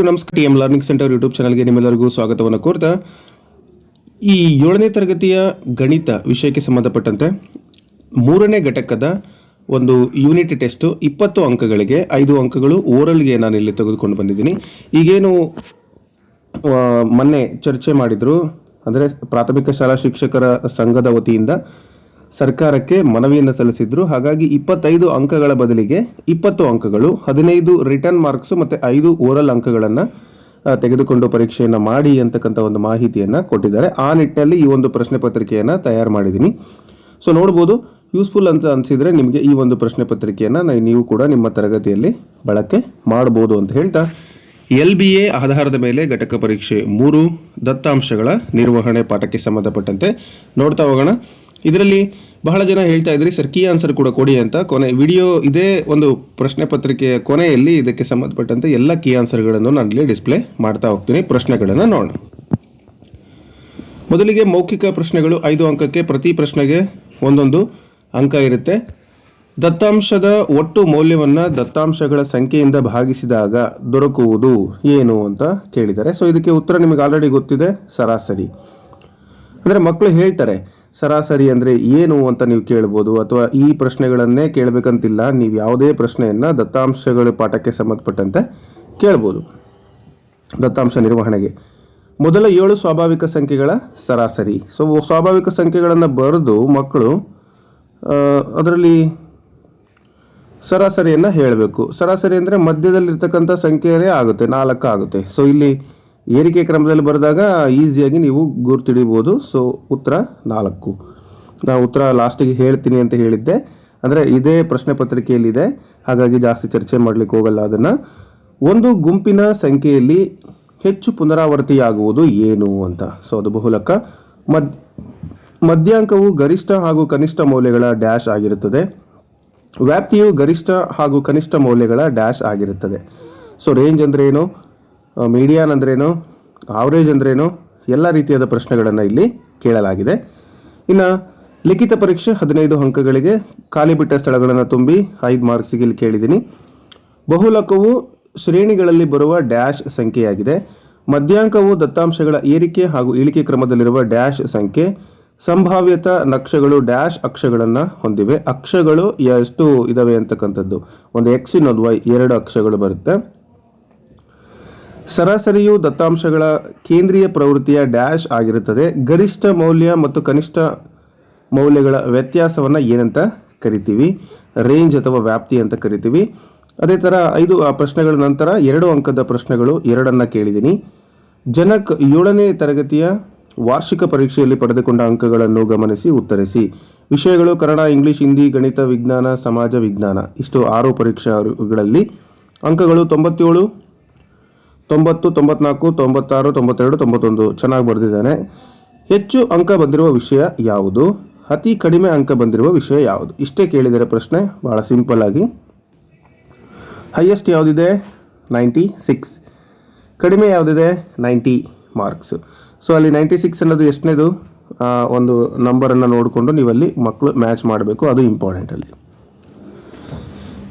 ನಮಸ್ಕಾರ. T M learning centre YouTube ಚಾನಲ್ಗೆ ನಿಮ್ಮೆಲ್ಲರಿಗೂ ಸ್ವಾಗತವನ್ನು ಕೋರ್ತಾ, ಈ ಏಳನೇ ತರಗತಿಯ ಗಣಿತ ವಿಷಯಕ್ಕೆ ಸಂಬಂಧಪಟ್ಟಂತೆ ಮೂರನೇ ಘಟಕದ ಒಂದು ಯೂನಿಟ್ ಟೆಸ್ಟು ಇಪ್ಪತ್ತು ಅಂಕಗಳಿಗೆ, ಐದು ಅಂಕಗಳು ಓರಲ್ಗೆ ನಾನು ಇಲ್ಲಿ ತೆಗೆದುಕೊಂಡು ಬಂದಿದ್ದೀನಿ. ಈಗೇನು ಮೊನ್ನೆ ಚರ್ಚೆ ಮಾಡಿದರು, ಅಂದರೆ ಪ್ರಾಥಮಿಕ ಶಾಲಾ ಶಿಕ್ಷಕರ ಸಂಘದ ವತಿಯಿಂದ ಸರ್ಕಾರಕ್ಕೆ ಮನವಿಯನ್ನು ಸಲ್ಲಿಸಿದ್ರು. ಹಾಗಾಗಿ ಇಪ್ಪತ್ತೈದು ಅಂಕಗಳ ಬದಲಿಗೆ ಇಪ್ಪತ್ತು ಅಂಕಗಳು, ಹದಿನೈದು ರಿಟರ್ನ್ ಮಾರ್ಕ್ಸ್ ಮತ್ತು ಐದು ಓರಲ್ ಅಂಕಗಳನ್ನು ತೆಗೆದುಕೊಂಡು ಪರೀಕ್ಷೆಯನ್ನು ಮಾಡಿ ಅಂತಕ್ಕಂಥ ಒಂದು ಮಾಹಿತಿಯನ್ನು ಕೊಟ್ಟಿದ್ದಾರೆ. ಆ ನಿಟ್ಟಿನಲ್ಲಿ ಈ ಒಂದು ಪ್ರಶ್ನೆ ಪತ್ರಿಕೆಯನ್ನು ತಯಾರು ಮಾಡಿದ್ದೀನಿ. ಸೊ ನೋಡ್ಬೋದು ಯೂಸ್ಫುಲ್ ಅಂತ ಅನಿಸಿದರೆ ನಿಮಗೆ ಈ ಒಂದು ಪ್ರಶ್ನೆ ಪತ್ರಿಕೆಯನ್ನು ನೀವು ಕೂಡ ನಿಮ್ಮ ತರಗತಿಯಲ್ಲಿ ಬಳಕೆ ಮಾಡ್ಬೋದು ಅಂತ ಹೇಳ್ತಾ. ಎಲ್ ಬಿ ಎ ಆಧಾರದ ಮೇಲೆ ಘಟಕ ಪರೀಕ್ಷೆ ಮೂರು ದತ್ತಾಂಶಗಳ ನಿರ್ವಹಣೆ ಪಾಠಕ್ಕೆ ಸಂಬಂಧಪಟ್ಟಂತೆ ನೋಡ್ತಾ ಹೋಗೋಣ. ಇದರಲ್ಲಿ ಬಹಳ ಜನ ಹೇಳ್ತಾ ಇದ್ರಿ, ಸರ್, ಕೀ ಆನ್ಸರ್ ಕೂಡ ಕೊಡಿ ಅಂತ. ಕೊನೆ ವಿಡಿಯೋ ಇದೇ ಒಂದು ಪ್ರಶ್ನೆ ಪತ್ರಿಕೆಯ ಕೊನೆಯಲ್ಲಿ ಇದಕ್ಕೆ ಸಂಬಂಧಪಟ್ಟಂತೆ ಎಲ್ಲ ಕೀ ಆನ್ಸರ್ಗಳನ್ನು ನಾನು ಇಲ್ಲಿ ಡಿಸ್ಪ್ಲೇ ಮಾಡ್ತಾ ಹೋಗ್ತೀನಿ. ಪ್ರಶ್ನೆಗಳನ್ನು ನೋಡೋಣ. ಮೊದಲಿಗೆ ಮೌಖಿಕ ಪ್ರಶ್ನೆಗಳು. ಐದು ಅಂಕಕ್ಕೆ ಪ್ರತಿ ಪ್ರಶ್ನೆಗೆ ಒಂದೊಂದು ಅಂಕ ಇರುತ್ತೆ. ದತ್ತಾಂಶದ ಒಟ್ಟು ಮೌಲ್ಯವನ್ನು ದತ್ತಾಂಶಗಳ ಸಂಖ್ಯೆಯಿಂದ ಭಾಗಿಸಿದಾಗ ದೊರಕುವುದು ಏನು ಅಂತ ಕೇಳಿದ್ದಾರೆ ಸೊ ಇದಕ್ಕೆ ಉತ್ತರ ನಿಮಗೆ ಆಲ್ರೆಡಿ ಗೊತ್ತಿದೆ, ಸರಾಸರಿ. ಅಂದರೆ ಮಕ್ಕಳು ಹೇಳ್ತಾರೆ ಸರಾಸರಿ ಅಂದರೆ ಏನು ಅಂತ ನೀವು ಕೇಳ್ಬೋದು? ಅಥವಾ ಈ ಪ್ರಶ್ನೆಗಳನ್ನೇ ಕೇಳಬೇಕಂತಿಲ್ಲ, ನೀವು ಯಾವುದೇ ಪ್ರಶ್ನೆಯನ್ನು ದತ್ತಾಂಶಗಳ ಪಾಠಕ್ಕೆ ಸಂಬಂಧಪಟ್ಟಂತೆ ಕೇಳ್ಬೋದು. ದತ್ತಾಂಶ ನಿರ್ವಹಣೆಗೆ. ಮೊದಲ ಏಳು ಸ್ವಾಭಾವಿಕ ಸಂಖ್ಯೆಗಳ ಸರಾಸರಿ. ಸೊ ಸ್ವಾಭಾವಿಕ ಸಂಖ್ಯೆಗಳನ್ನು ಬರೆದು ಮಕ್ಕಳು ಅದರಲ್ಲಿ ಸರಾಸರಿಯನ್ನು ಹೇಳಬೇಕು. ಸರಾಸರಿ ಅಂದರೆ ಮಧ್ಯದಲ್ಲಿರ್ತಕ್ಕಂಥ ಸಂಖ್ಯೆಯೇ ಆಗುತ್ತೆ, ನಾಲ್ಕು ಆಗುತ್ತೆ. ಸೊ ಇಲ್ಲಿ ಏರಿಕೆ ಕ್ರಮದಲ್ಲಿ ಬರೆದಾಗ ಈಸಿಯಾಗಿ ನೀವು ಗುರ್ತಿಡಿಬೋದು. ಸೊ ಉತ್ತರ ನಾಲ್ಕು. ನಾನು ಉತ್ತರ ಲಾಸ್ಟಿಗೆ ಹೇಳ್ತೀನಿ ಅಂತ ಹೇಳಿದ್ದೆ. ಅಂದರೆ ಇದೇ ಪ್ರಶ್ನೆ ಪತ್ರಿಕೆಯಲ್ಲಿದೆ. ಹಾಗಾಗಿ ಜಾಸ್ತಿ ಚರ್ಚೆ ಮಾಡಲಿಕ್ಕೆ ಹೋಗಲ್ಲ ಅದನ್ನು. ಒಂದು ಗುಂಪಿನ ಸಂಖ್ಯೆಯಲ್ಲಿ ಹೆಚ್ಚು ಪುನರಾವರ್ತಿಯಾಗುವುದು ಏನು ಅಂತ. ಸೊ ಅದು ಬಹುಲಕ ಮದ್ ಮಧ್ಯಾಂಕವು ಗರಿಷ್ಠ ಹಾಗೂ ಕನಿಷ್ಠ ಮೌಲ್ಯಗಳ ಡ್ಯಾಶ್ ಆಗಿರುತ್ತದೆ. ವ್ಯಾಪ್ತಿಯು ಗರಿಷ್ಠ ಹಾಗೂ ಕನಿಷ್ಠ ಮೌಲ್ಯಗಳ ಡ್ಯಾಶ್ ಆಗಿರುತ್ತದೆ. ಸೊ ರೇಂಜ್ ಅಂದ್ರೇನು ಮೀಡಿಯಾನ್ ಅಂದ್ರೇನು? ಆವರೇಜ್ ಅಂದ್ರೇನು? ಎಲ್ಲ ರೀತಿಯಾದ ಪ್ರಶ್ನೆಗಳನ್ನು ಇಲ್ಲಿ ಕೇಳಲಾಗಿದೆ. ಇನ್ನು ಲಿಖಿತ ಪರೀಕ್ಷೆ ಹದಿನೈದು ಅಂಕಗಳಿಗೆ ಖಾಲಿ ಬಿಟ್ಟ ಸ್ಥಳಗಳನ್ನು ತುಂಬಿ ಐದು ಮಾರ್ಕ್ಸಿಗೆ ಇಲ್ಲಿ ಕೇಳಿದ್ದೀನಿ. ಬಹುಲಕವು ಶ್ರೇಣಿಗಳಲ್ಲಿ ಬರುವ ಡ್ಯಾಶ್ ಸಂಖ್ಯೆಯಾಗಿದೆ. ಮಧ್ಯಾಂಕವು ದತ್ತಾಂಶಗಳ ಏರಿಕೆ ಹಾಗೂ ಇಳಿಕೆ ಕ್ರಮದಲ್ಲಿರುವ ಡ್ಯಾಶ್ ಸಂಖ್ಯೆ. ಸಂಭಾವ್ಯತ ನಕ್ಷೆಗಳು ಡ್ಯಾಶ್ ಅಕ್ಷಗಳನ್ನು ಹೊಂದಿವೆ. ಅಕ್ಷಗಳು ಎಷ್ಟು ಇದಾವೆ ಅಂತಕ್ಕಂಥದ್ದು. ಒಂದು ಎಕ್ಸ್ ಇನ್ನೊಂದು ವೈ ಎರಡು ಅಕ್ಷಗಳು ಬರುತ್ತೆ. ಸರಾಸರಿಯು ದತ್ತಾಂಶಗಳ ಕೇಂದ್ರೀಯ ಪ್ರವೃತ್ತಿಯ ಡ್ಯಾಶ್ ಆಗಿರುತ್ತದೆ. ಗರಿಷ್ಠ ಮೌಲ್ಯ ಮತ್ತು ಕನಿಷ್ಠ ಮೌಲ್ಯಗಳ ವ್ಯತ್ಯಾಸವನ್ನು ಏನಂತ ಕರಿತೀವಿ? ರೇಂಜ್ ಅಥವಾ ವ್ಯಾಪ್ತಿ ಅಂತ ಕರಿತೀವಿ. ಅದೇ ಥರ ಐದು, ಆ, ಪ್ರಶ್ನೆಗಳ ನಂತರ ಎರಡು ಅಂಕದ ಪ್ರಶ್ನೆಗಳು ಎರಡನ್ನು ಕೇಳಿದ್ದೀನಿ. ಜನಕ್ ಏಳನೇ ತರಗತಿಯ ವಾರ್ಷಿಕ ಪರೀಕ್ಷೆಯಲ್ಲಿ ಪಡೆದುಕೊಂಡ ಅಂಕಗಳನ್ನು ಗಮನಿಸಿ, ಉತ್ತರಿಸಿ. ವಿಷಯಗಳು ಕನ್ನಡ, ಇಂಗ್ಲಿಷ್, ಹಿಂದಿ, ಗಣಿತ, ವಿಜ್ಞಾನ, ಸಮಾಜ, ವಿಜ್ಞಾನ. ಇಷ್ಟು ಆರು ಪರೀಕ್ಷೆಗಳಲ್ಲಿ ಅಂಕಗಳು ತೊಂಬತ್ತೇಳು ತೊಂಬತ್ತು, ತೊಂಬತ್ನಾಲ್ಕು, ತೊಂಬತ್ತಾರು, ತೊಂಬತ್ತೆರಡು, ತೊಂಬತ್ತೊಂದು ಚೆನ್ನಾಗಿ ಬರೆದಿದ್ದಾನೆ. ಹೆಚ್ಚು ಅಂಕ ಬಂದಿರುವ ವಿಷಯ ಯಾವುದು? ಅತಿ ಕಡಿಮೆ ಅಂಕ ಬಂದಿರುವ ವಿಷಯ ಯಾವುದು? ಇಷ್ಟೇ ಕೇಳಿದರೆ ಪ್ರಶ್ನೆ ಭಾಳ ಸಿಂಪಲ್ ಆಗಿ. ಹೈಯೆಸ್ಟ್ ಯಾವುದಿದೆ? ನೈಂಟಿ ಸಿಕ್ಸ್ ಕಡಿಮೆ ಯಾವುದಿದೆ? ನೈಂಟಿ ಮಾರ್ಕ್ಸ್ ಸೊ ಅಲ್ಲಿ ನೈಂಟಿ ಸಿಕ್ಸ್ ಅನ್ನೋದು ಎಷ್ಟನೇದು? ಒಂದು ನಂಬರನ್ನು ನೋಡಿಕೊಂಡು ನೀವಲ್ಲಿ ಮಕ್ಕಳು ಮ್ಯಾಚ್ ಮಾಡಬೇಕು. ಅದು ಇಂಪಾರ್ಟೆಂಟ್ ಅಲ್ಲಿ.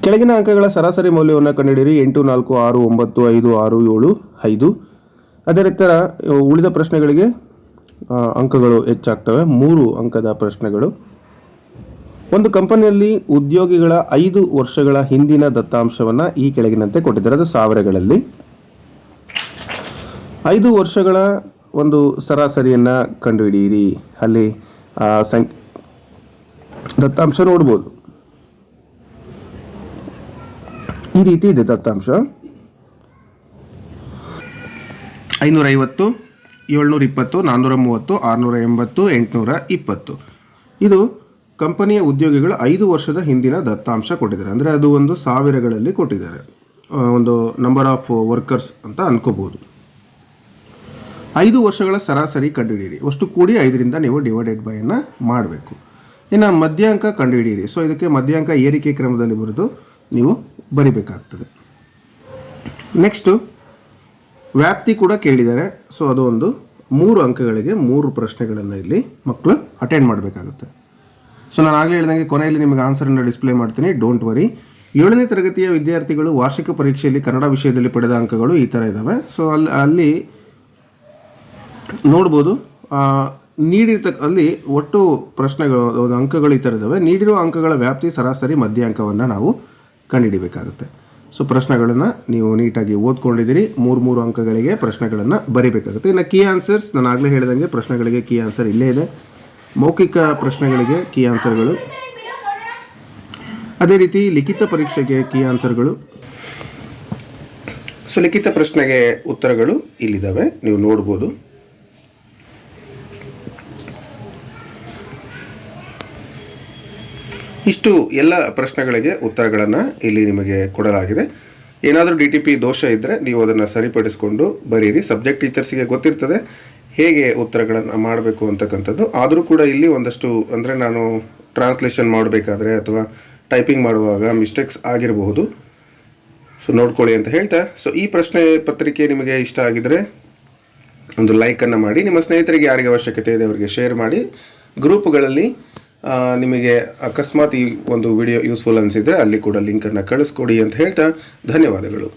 ಕೆಳಗಿನ ಅಂಕಗಳ ಸರಾಸರಿ ಮೌಲ್ಯವನ್ನು ಕಂಡುಹಿಡಿಯಿರಿ. ಎಂಟು, ನಾಲ್ಕು, ಆರು, ಒಂಬತ್ತು, ಐದು, ಆರು, ಏಳು, ಐದು. ಅದೇ ರೀತರ ಉಳಿದ ಪ್ರಶ್ನೆಗಳಿಗೆ ಅಂಕಗಳು ಹೆಚ್ಚಾಗ್ತವೆ. ಮೂರು ಅಂಕದ ಪ್ರಶ್ನೆಗಳು. ಒಂದು ಕಂಪನಿಯಲ್ಲಿ ಉದ್ಯೋಗಿಗಳ ಐದು ವರ್ಷಗಳ ಹಿಂದಿನ ದತ್ತಾಂಶವನ್ನು ಈ ಕೆಳಗಿನಂತೆ ಕೊಟ್ಟಿದ್ದಾರೆ. ಅದು ಸಾವಿರಗಳಲ್ಲಿ. ಐದು ವರ್ಷಗಳ ಒಂದು ಸರಾಸರಿಯನ್ನು ಕಂಡುಹಿಡಿಯಿರಿ. ಅಲ್ಲಿ ಸಂಖ್ಯೆ, ದತ್ತಾಂಶ ನೋಡ್ಬೋದು. ಈ ರೀತಿ ಇದೆ ದತ್ತಾಂಶ. ಐನೂರ ಐವತ್ತು ಏಳ್ನೂರ ಇಪ್ಪತ್ತು ನಾನ್ನೂರ ಮೂವತ್ತು ಆರುನೂರ ಎಂಬತ್ತು ಎಂಟುನೂರ ಇಪ್ಪತ್ತು ಇದು ಕಂಪನಿಯ ಉದ್ಯೋಗಿಗಳ ಐದು ವರ್ಷದ ಹಿಂದಿನ ದತ್ತಾಂಶ ಕೊಟ್ಟಿದ್ದಾರೆ. ಅಂದರೆ ಅದು ಒಂದು ಸಾವಿರಗಳಲ್ಲಿ ಕೊಟ್ಟಿದ್ದಾರೆ. ಒಂದು ನಂಬರ್ ಆಫ್ ವರ್ಕರ್ಸ್ ಅಂತ ಅನ್ಕೋಬೋದು ಐದು ವರ್ಷಗಳ ಸರಾಸರಿ ಕಂಡುಹಿಡಿಯಿರಿ. ಅಷ್ಟು ಕೂಡಿ ಐದರಿಂದ ನೀವು ಡಿವೈಡೆಡ್ ಬೈಯನ್ನು ಮಾಡಬೇಕು. ಇನ್ನು ಮಧ್ಯಾಂಕ ಕಂಡುಹಿಡಿಯಿರಿ. ಸೊ ಇದಕ್ಕೆ ಮಧ್ಯಾಂಕ ಏರಿಕೆ ಕ್ರಮದಲ್ಲಿ ಬರೆದು ನೀವು ಬರಿಬೇಕಾಗ್ತದೆ. ನೆಕ್ಸ್ಟು ವ್ಯಾಪ್ತಿ ಕೂಡ ಕೇಳಿದ್ದಾರೆ. ಸೊ ಅದು ಒಂದು ಮೂರು ಅಂಕಗಳಿಗೆ ಮೂರು ಪ್ರಶ್ನೆಗಳನ್ನು ಇಲ್ಲಿ ಮಕ್ಕಳು ಅಟೆಂಡ್ ಮಾಡಬೇಕಾಗುತ್ತೆ. ಸೊ ನಾನು ಆಗಲೇ ಹೇಳಿದಂಗೆ ಕೊನೆಯಲ್ಲಿ ನಿಮಗೆ ಆನ್ಸರನ್ನು ಡಿಸ್ಪ್ಲೇ ಮಾಡ್ತೀನಿ. ಡೋಂಟ್ ವರಿ ಏಳನೇ ತರಗತಿಯ ವಿದ್ಯಾರ್ಥಿಗಳು ವಾರ್ಷಿಕ ಪರೀಕ್ಷೆಯಲ್ಲಿ ಕನ್ನಡ ವಿಷಯದಲ್ಲಿ ಪಡೆದ ಅಂಕಗಳು ಈ ಥರ ಇದ್ದಾವೆ ಸೊ ಅಲ್ಲಿ ಅಲ್ಲಿ ನೋಡ್ಬೋದು. ನೀಡಿರ್ತಕ್ಕ ಅಲ್ಲಿ ಒಟ್ಟು ಪ್ರಶ್ನೆಗಳು ಅಂಕಗಳು ಈ ಥರ ಇದ್ದಾವೆ ನೀಡಿರುವ ಅಂಕಗಳ ವ್ಯಾಪ್ತಿ ಸರಾಸರಿ ಮಧ್ಯಾಂಕವನ್ನು ನಾವು ಕಂಡುಹಿಡಿಬೇಕಾಗುತ್ತೆ. ಸೊ ಪ್ರಶ್ನೆಗಳನ್ನು ನೀವು ನೀಟಾಗಿ ಓದ್ಕೊಂಡಿದ್ದೀರಿ. ಮೂರು ಮೂರು ಅಂಕಗಳಿಗೆ ಪ್ರಶ್ನೆಗಳನ್ನು ಬರಿಬೇಕಾಗುತ್ತೆ. ಇನ್ನು ಕೀ ಆನ್ಸರ್ಸ್ ನಾನು ಆಗಲೇ ಹೇಳಿದಂಗೆ ಪ್ರಶ್ನೆಗಳಿಗೆ ಕೀ ಆನ್ಸರ್ ಇಲ್ಲೇ ಇದೆ. ಮೌಖಿಕ ಪ್ರಶ್ನೆಗಳಿಗೆ ಕೀ ಆನ್ಸರ್ಗಳು ಅದೇ ರೀತಿ ಲಿಖಿತ ಪರೀಕ್ಷೆಗೆ ಕೀ ಆನ್ಸರ್ಗಳು ಸೊ ಲಿಖಿತ ಪ್ರಶ್ನೆಗೆ ಉತ್ತರಗಳು ಇಲ್ಲಿದ್ದಾವೆ. ನೀವು ನೋಡ್ಬೋದು. ಇಷ್ಟು ಎಲ್ಲ ಪ್ರಶ್ನೆಗಳಿಗೆ ಉತ್ತರಗಳನ್ನು ಇಲ್ಲಿ ನಿಮಗೆ ಕೊಡಲಾಗಿದೆ. ಏನಾದರೂ ಡಿ ಟಿ ಪಿ ದೋಷ ಇದ್ದರೆ ನೀವು ಅದನ್ನು ಸರಿಪಡಿಸಿಕೊಂಡು ಬರೀರಿ. ಸಬ್ಜೆಕ್ಟ್ ಟೀಚರ್ಸಿಗೆ ಗೊತ್ತಿರ್ತದೆ ಹೇಗೆ ಉತ್ತರಗಳನ್ನು ಮಾಡಬೇಕು ಅಂತಕ್ಕಂಥದ್ದು. ಆದರೂ ಕೂಡ ಇಲ್ಲಿ ಒಂದಷ್ಟು ಅಂದರೆ ನಾನು ಟ್ರಾನ್ಸ್ಲೇಷನ್ ಮಾಡಬೇಕಾದ್ರೆ ಅಥವಾ ಟೈಪಿಂಗ್ ಮಾಡುವಾಗ ಮಿಸ್ಟೇಕ್ಸ್ ಆಗಿರಬಹುದು. ಸೊ ನೋಡ್ಕೊಳ್ಳಿ ಅಂತ ಹೇಳ್ತಾ. ಸೊ ಈ ಪ್ರಶ್ನೆ ಪತ್ರಿಕೆ ನಿಮಗೆ ಇಷ್ಟ ಆಗಿದರೆ ಒಂದು ಲೈಕನ್ನು ಮಾಡಿ. ನಿಮ್ಮ ಸ್ನೇಹಿತರಿಗೆ ಯಾರಿಗೆ ಅವಶ್ಯಕತೆ ಇದೆ ಅವರಿಗೆ ಶೇರ್ ಮಾಡಿ. ಗ್ರೂಪ್ಗಳಲ್ಲಿ ನಿಮಗೆ ಅಕಸ್ಮಾತ್ ಈ ಒಂದು ವಿಡಿಯೋ ಯೂಸ್ಫುಲ್ ಅನಿಸಿದರೆ ಅಲ್ಲಿ ಕೂಡ ಲಿಂಕನ್ನು ಕಳಿಸ್ಕೊಡಿ ಅಂತ ಹೇಳ್ತಾ ಧನ್ಯವಾದಗಳು.